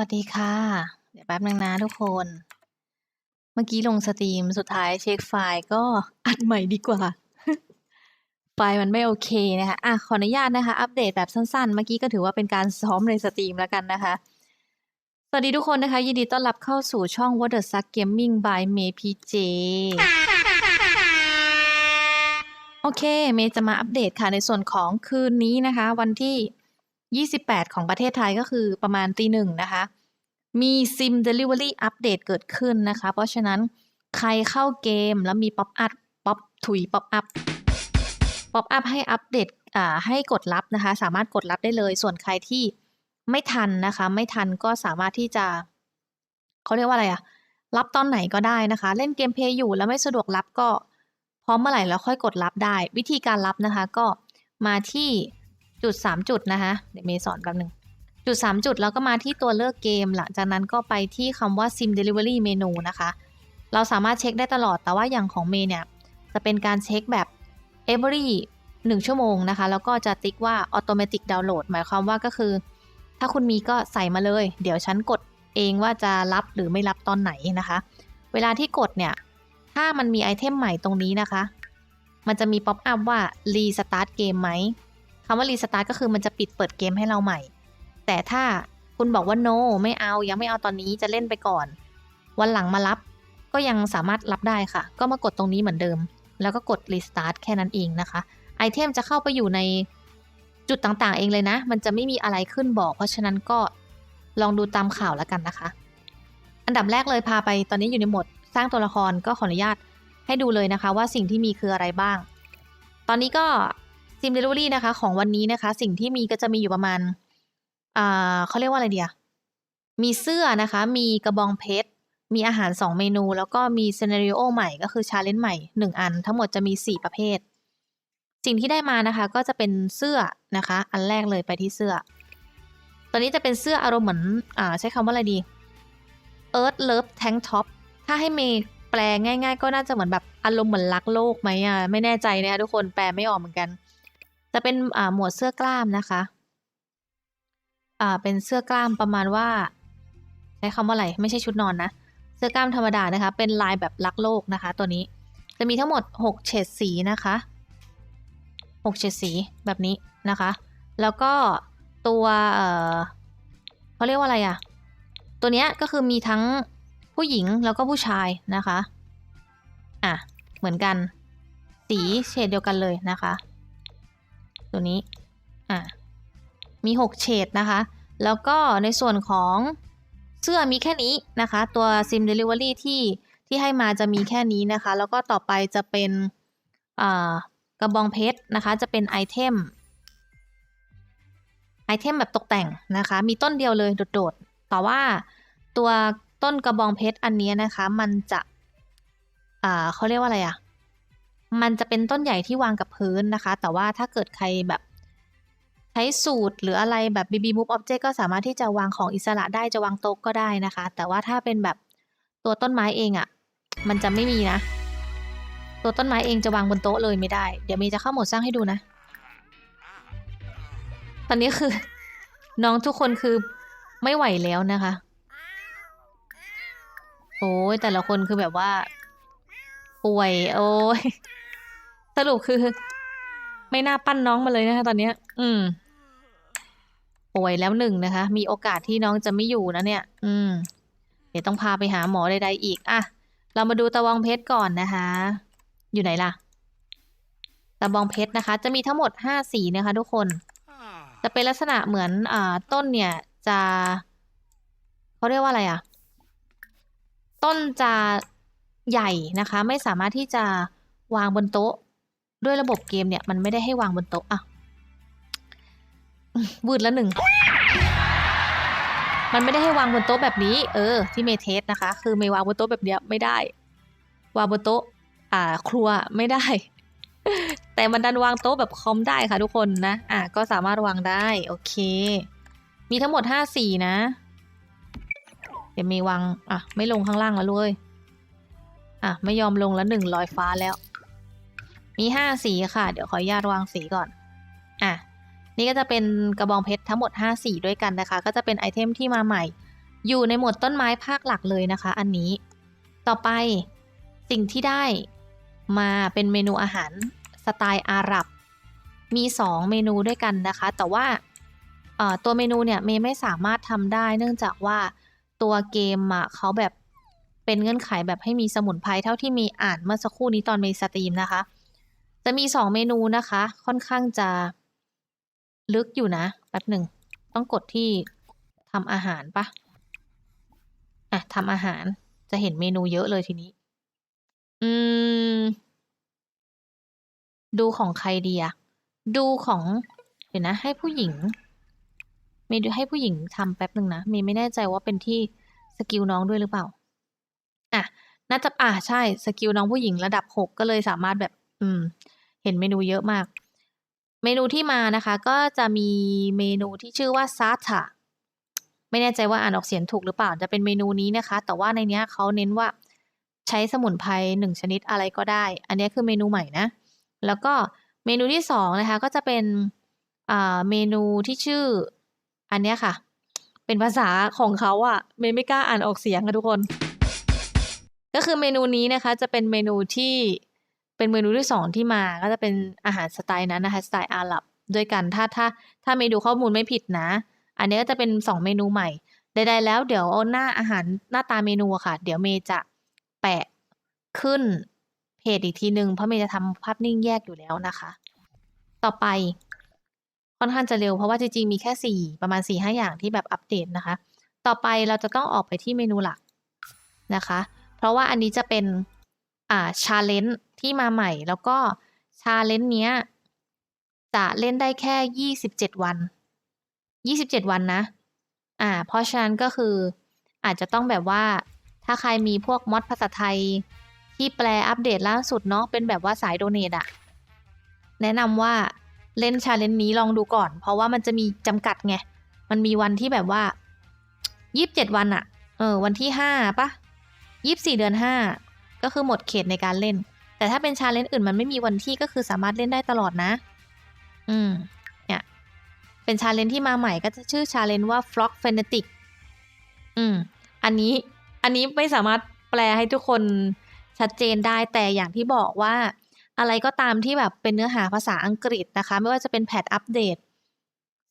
วัสดีค่ะ เดี๋ยวแป๊บนึงนะทุกคน เมื่อกี้ลงสตรีมสุดท้ายเช็คไฟล์ก็อัดใหม่ดีกว่า ไฟล์มันไม่โอเคนะคะอะขออนุญาตนะคะ อัปเดตแบบสั้นๆ เมื่อกี้ก็ถือว่าเป็นการซ้อมในสตรีมแล้วกันนะคะ สวัสดีทุกคนนะคะ ยินดีต้อนรับเข้าสู่ช่อง What the Suck Gaming by May PJ โอเค เมย์จะมาอัปเดตค่ะในส่วนของคืนนี้นะคะ วันที่ 28 ของประเทศไทยก็คือประมาณตีหนึ่งนะคะ มี Sim Delivery อัปเดตเกิดขึ้นนะคะ เพราะฉะนั้นใครเข้าเกมแล้วมีป๊อปอัพป๊อปถุยป๊อปอัพป๊อปอัพให้อัปเดตอ่าให้กดรับนะคะ สามารถกดรับได้เลย ส่วนใครที่ไม่ทันนะคะ ไม่ทันก็สามารถที่จะเขาเรียกว่าอะไรอะรับตอนไหนก็ได้นะคะ เล่นเกมเพย์อยู่แล้วไม่สะดวกรับก็พร้อมเมื่อไหร่แล้วค่อยกดรับได้ วิธีการรับนะคะก็มาที่ จุดสามจุดนะคะเดี๋ยวเมย์สอนแป๊บนึงจุดสามจุดแล้วก็มาที่ตัวเลือกเกม หลังจากนั้นก็ไปที่คำว่า sim delivery menu นะคะ เราสามารถเช็คได้ตลอดแต่ว่าอย่างของเมย์เนี่ย จะเป็นการเช็คแบบ every 1 ชั่วโมงนะคะ แล้วก็จะติ๊กว่า automatic download หมายความว่าก็คือ ถ้าคุณมีก็ใส่มาเลย เดี๋ยวฉันกดเองว่าจะรับหรือไม่รับตอนไหนนะคะ เวลาที่กดเนี่ย ถ้ามันมีไอเทมใหม่ตรงนี้นะคะ มันจะมีป๊อปอัพว่า restart เกมไหม คำว่า restart ก็คือมันจะปิดเปิดเกมให้เราใหม่ แต่ถ้าคุณบอกว่า no ไม่เอายังไม่เอาตอนนี้จะเล่นไปก่อน วันหลังมารับก็ยังสามารถรับได้ค่ะ ก็มากดตรงนี้เหมือนเดิม แล้วก็กด restart แค่นั้นเองนะคะไอเทมจะเข้าไปอยู่ในจุดต่างๆ เองเลยนะ มันจะไม่มีอะไรขึ้นบอก เพราะฉะนั้นก็ลองดูตามข่าวแล้วกันนะคะ อันดับแรกเลยพาไปตอนนี้อยู่ในโหมดสร้างตัวละครก็ขออนุญาตให้ดูเลยนะคะ ว่าสิ่งที่มีคืออะไรบ้าง ตอนนี้ก็ Sim Delivery นะคะ ของวันนี้นะคะ สิ่งที่มีก็จะมีอยู่ประมาณอ่าเขาเรียกว่าอะไรเดียมีเสื้อนะคะ มีกระบองเพชร มีอาหาร 2 เมนู แล้วก็มีซีนารีโอใหม่ก็คือชาเลนจ์ใหม่ 1 อัน ทั้งหมดจะมี 4 ประเภท สิ่งที่ได้มานะคะ ก็จะเป็นเสื้อนะคะ อันแรกเลยไปที่เสื้อ ตอนนี้จะเป็นเสื้ออารมณ์เหมือนอ่าใช้คำว่าอะไรดี Earth Love Tank Top ถ้าให้เมย์แปลง่าย ๆ ก็น่าจะเหมือนแบบอารมณ์เหมือนรักโลกไหมอะไม่แน่ใจนะคะทุกคนแปลไม่ออกเหมือนกัน จะเป็นหมวดเสื้อกล้ามนะคะเป็นเสื้อกล้ามประมาณว่า ใช้คำว่าอะไรไม่ใช่ชุดนอนนะ เสื้อกล้ามธรรมดานะคะ เป็นลายแบบรักโลกนะคะ ตัวนี้จะมีทั้งหมด 6 เฉดสีนะคะ6เฉดสีแบบนี้นะคะ แล้วก็ตัวเออเขาเรียกว่าอะไรอะตัวเนี้ยก็คือมีทั้งผู้หญิงแล้วก็ผู้ชายนะคะ อะ เหมือนกัน สีเฉดเดียวกันเลยนะคะ ตัวนี้อะมี 6 เฉดนะคะ แล้วก็ในส่วนของเสื้อมีแค่นี้นะคะ ตัว Sim Delivery ที่ที่ให้มาจะมีแค่นี้นะคะ แล้วก็ต่อไปจะเป็นอ่ากระบองเพชรนะคะ จะเป็นไอเทมไอเทมแบบตกแต่งนะคะ มีต้นเดียวเลยโดดๆ แต่ว่าตัวต้นกระบองเพชรอันนี้นะคะ มันจะ อ่าเขาเรียกว่าอะไรอะ่ะ มันจะเป็นต้นใหญ่ที่วางกับพื้นนะคะ แต่ว่าถ้าเกิดใครแบบใช้สูตรหรืออะไรแบบ BB Move Object ก็สามารถที่จะวางของอิสระได้จะวางโต๊ะก็ได้นะคะ แต่ว่าถ้าเป็นแบบตัวต้นไม้เองอะ่ะ มันจะไม่มีนะ ตัวต้นไม้เองจะวางบนโต๊ะเลยไม่ได้ เดี๋ยวมย์จะเข้าโหมดสร้างให้ดูนะ ตอนนี้คือ น้องทุกคนคือไม่ไหวแล้วนะคะ โอ้ยแต่ละคนคือแบบว่า ป่วย โอ้ยสรุปคือ ไม่น่าปั้นน้องมาเลยนะคะ ตอนเนี้ย อืม ป่วยแล้วหนึ่งนะคะ มีโอกาสที่น้องจะไม่อยู่นะเนี่ย อืม เดี๋ยวต้องพาไปหาหมอใดๆอีกอะเรามาดูตะบองเพชรก่อนนะคะ อยู่ไหนล่ะ ตะบองเพชรนะคะ จะมีทั้งหมดห้าสีนะคะ ทุกคน จะเป็นลักษณะเหมือนอ่าต้นเนี่ยจะเขาเรียกว่าอะไรอะ ต้นจะ ใหญ่นะคะ ไม่สามารถที่จะวางบนโต๊ะ ด้วยระบบเกมเนี่ยมันไม่ได้ให้วางบนโต๊ะอะวืดแล้วหนึ่ง มันไม่ได้ให้วางบนโต๊ะแบบนี้ เออ ที่เมเทสนะคะ คือเมย์วางบนโต๊ะแบบเนี้ยไม่ได้ วางบนโต๊ะ อ่า ครัวไม่ได้ แต่มันดันวางโต๊ะแบบคอมได้ค่ะทุกคนนะ อะก็สามารถวางได้ โอเค มีทั้งหมดห้าสีนะ เดี๋ยวมีวาง อะ ไม่ลงข้างล่างแล้วเลย อะ ไม่ยอมลงแล้วหนึ่งลอยฟ้าแล้ว มีห้าสีค่ะ เดี๋ยวขออนุญาตวางสีก่อน อะ นี่ก็จะเป็นกระบองเพชรทั้งหมดห้าสีด้วยกันนะคะ ก็จะเป็นไอเทมที่มาใหม่ อยู่ในหมวดต้นไม้ภาคหลักเลยนะคะ อันนี้ ต่อไปสิ่งที่ได้มาเป็นเมนูอาหารสไตล์อาหรับ มี 2 เมนูด้วยกันนะคะ แต่ว่าเอ่อตัวเมนูเนี่ยเมย์ไม่สามารถทำได้ เนื่องจากว่าตัวเกมอะเขาแบบ เป็นเงื่อนไขแบบให้มีสมุนไพรเท่าที่มีอ่านเมื่อสักครู่นี้ตอนมย์สตรีมนะคะ จะมี 2 เมนูนะคะ ค่อนข้างจะลึกอยู่นะแป๊บหนึ่งต้องกดที่ทำอาหารปะอะทำอาหารจะเห็นเมนูเยอะเลยทีนี้ อืม ดูของใครดีอะดูของเดี๋ยวนะ ให้ผู้หญิงเมย์ดูให้ผู้หญิงทำแป๊บหนึ่งนะเมย์ไม่แน่ใจว่าเป็นที่สกิลน้องด้วยหรือเปล่า น่าจะอะใช่สกิลน้องผู้หญิงระดับหกก็เลยสามารถแบบ อืม เห็นเมนูเยอะมาก เมนูที่มานะคะ ก็จะมีเมนูที่ชื่อว่าซาทะไม่แน่ใจว่าอ่านออกเสียงถูกหรือเปล่าจะเป็นเมนูนี้นะคะ แต่ว่าในนี้เขาเน้นว่าใช้สมุนไพรหนึ่งชนิดอะไรก็ได้ อันนี้คือเมนูใหม่นะ แล้วก็เมนูที่สองนะคะ ก็จะเป็นเมนูที่ชื่อ อันเนี้ยค่ะ เป็นภาษาของเขาอะเมไม่กล้าอ่านออกเสียงอะทุกคน ก็คือเมนูนี้นะคะจะเป็นเมนูที่เป็นเมนูที่สองที่มาก็จะเป็นอาหารสไตล์นั้นนะคะสไตล์อาหรับด้วยกันถ้าถ้าถ้าเมย์ดูข้อมูลไม่ผิดนะ อันนี้ก็จะเป็นสองเมนูใหม่ใดๆแล้วเดี๋ยวเอาหน้าอาหารหน้าตาเมนูอะค่ะ เดี๋ยวเมย์จะแปะขึ้นเพจอีกทีหนึ่งเพราะเมย์จะทำภาพนิ่งแยกอยู่แล้วนะคะ ต่อไปค่อนข้างจะเร็วเพราะว่าจริงๆมีแค่สี่ประมาณสี่ห้าอย่างที่แบบอัปเดตนะคะ ต่อไปเราจะต้องออกไปที่เมนูหลักนะคะ เพราะว่าอันนี้จะเป็นอ่าชาเลนจ์ที่มาใหม่ แล้วก็ชาเลนจ์เนี้ย จะเล่นได้แค่ยี่สิบเจ็ดวันยี่สิบเจ็ดวันนะ อ่า เพราะฉะนั้นก็คืออาจจะต้องแบบว่าถ้าใครมีพวกมอดภาษาไทยที่แปลอัปเดตล่าสุดเนาะเป็นแบบว่าสายโดเนทอะแนะนำว่าเล่นชาเลนจ์นี้ลองดูก่อน เพราะว่ามันจะมีจำกัดไง มันมีวันที่แบบว่ายี่สิบเจ็ดวันอะเออ วันที่ห้าปะ ยี่สิบสี่เดือนห้าก็คือหมดเขตในการเล่น แต่ถ้าเป็นชาเลนจ์อื่นมันไม่มีวันที่ก็คือสามารถเล่นได้ตลอดนะ อืม เนี่ย เป็นชาเลนจ์ที่มาใหม่ก็จะชื่อชาเลนจ์ว่า Frog Fanatic อืม อันนี้ อันนี้ไม่สามารถแปลให้ทุกคนชัดเจนได้ แต่อย่างที่บอกว่า อะไรก็ตามที่แบบเป็นเนื้อหาภาษาอังกฤษนะคะ ไม่ว่าจะเป็นแพทอัปเดต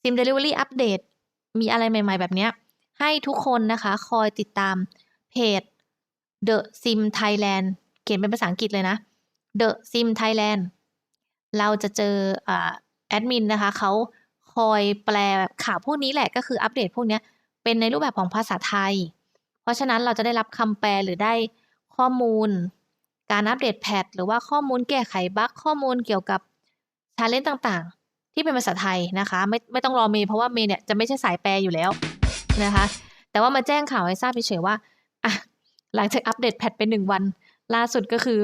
Sim Delivery อัปเดตมีอะไรใหม่ ๆ แบบเนี้ย ให้ทุกคนนะคะ คอยติดตามเพจ The Sim Thailand เขียนเป็นภาษาอังกฤษเลยนะ The Sim Thailand เราจะเจอแอดมินนะคะเขาคอยแปลข่าวพวกนี้แหละก็คืออัปเดตพวกนี้เป็นในรูปแบบของภาษาไทย เพราะฉะนั้นเราจะได้รับคำแปลหรือได้ข้อมูล การอัปเดตแพทหรือว่าข้อมูลแก้ไขบั๊กข้อมูลเกี่ยวกับชาเลนจ์ต่างๆ ที่เป็นภาษาไทยนะคะไม่ไม่ต้องรอเมย์เพราะว่าเมย์เนี่ยจะไม่ใช่สายแปลอยู่แล้วนะคะ แต่ว่ามาแจ้งข่าวให้ทราบเฉยๆว่าอะ หลังจากอัปเดตแพทไปหนึ่งวัน ล่าสุดก็คือ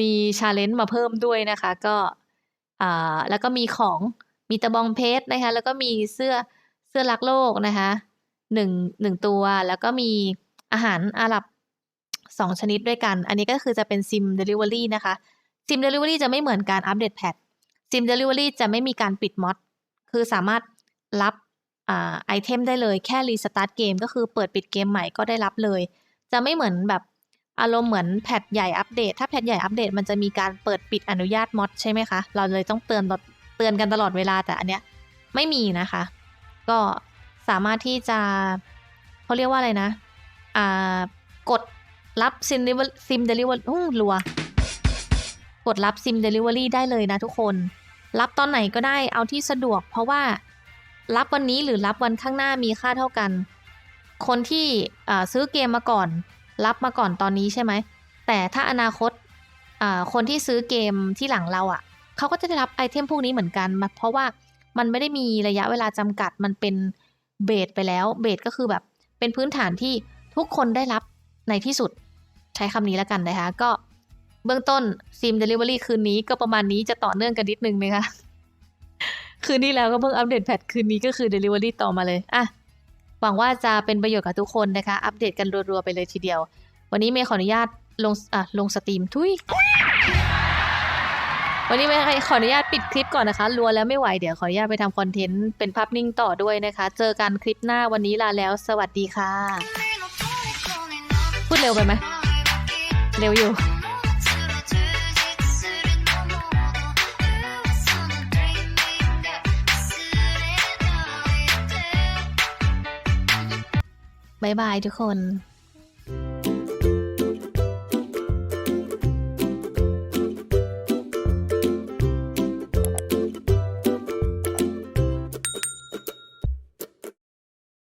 มีชาเลนจ์มาเพิ่มด้วยนะคะ ก็อ่าแล้วก็มีของมีตะบองเพชรนะคะ แล้วก็มีเสื้อเสื้อรักโลกนะคะหนึ่งหนึ่งตัว แล้วก็มีอาหารอาหรับสองชนิดด้วยกัน อันนี้ก็คือจะเป็นซิมเดลิเวอรี่นะคะซิมเดลิเวอรี่จะไม่เหมือนการอัปเดตแพทซิมเดลิเวอรี่จะไม่มีการปิดมอดคือสามารถรับอ่าไอเทมได้เลยแค่รีสตาร์ทเกมก็คือเปิดปิดเกมใหม่ก็ได้รับเลย จะไม่เหมือนแบบอารมณ์เหมือนแพทใหญ่อัปเดต ถ้าแพทใหญ่อัปเดตมันจะมีการเปิดปิดอนุญาตมอดใช่ไหมคะ เราเลยต้องเตือนเตือนกันตลอดเวลาแต่อันเนี้ยไม่มีนะคะ ก็สามารถที่จะเขาเรียกว่าอะไรนะ อ่า กดรับซิมเดลิเวอรี่ซิมเดลิเวอรี่รัว กดรับซิมเดลิเวอรี่ได้เลยนะทุกคน รับตอนไหนก็ได้เอาที่สะดวก เพราะว่ารับวันนี้หรือรับวันข้างหน้ามีค่าเท่ากัน คนที่ซื้อเกมมาก่อน รับมาก่อนตอนนี้ใช่ไหม แต่ถ้าอนาคตคนที่ซื้อเกมที่หลังเราอะ่ะเขาก็จะได้รับไอเทมพวกนี้เหมือนกันมาเพราะว่ามันไม่ได้มีระยะเวลาจำกัดมันเป็นเบสไปแล้ว เบสก็คือแบบเป็นพื้นฐานที่ทุกคนได้รับในที่สุดใช้คำนี้แล้วกันนะคะก็เบื้องต้นซิมเดลิเวอรี่คืนนี้ก็ประมาณนี้จะต่อเนื่องกันนิดนึงนะคะ คืนนี้แล้วก็เพิ่งอัปเดตแพทคืนนี้ก็คือ Delivery ต่อมาเลย อะ หวังว่าจะเป็นประโยชน์กับทุกคนนะคะ อัปเดตกันรัวๆไปเลยทีเดียว วันนี้เมย์ขออนุญาตลงอะลงสตรีมทุยวันนี้ไม่ให้ขออนุญาตปิดคลิปก่อนนะคะรัวแล้วไม่ไหวเดี๋ยวขออนุญาตไปทำคอนเทนต์เป็นภาพนิ่งต่อด้วยนะคะ เจอกันคลิปหน้าวันนี้ลาแล้ว สวัสดีค่ะ พูดเร็วไปไหมเร็วอยู่ บ๊ายบายทุกคน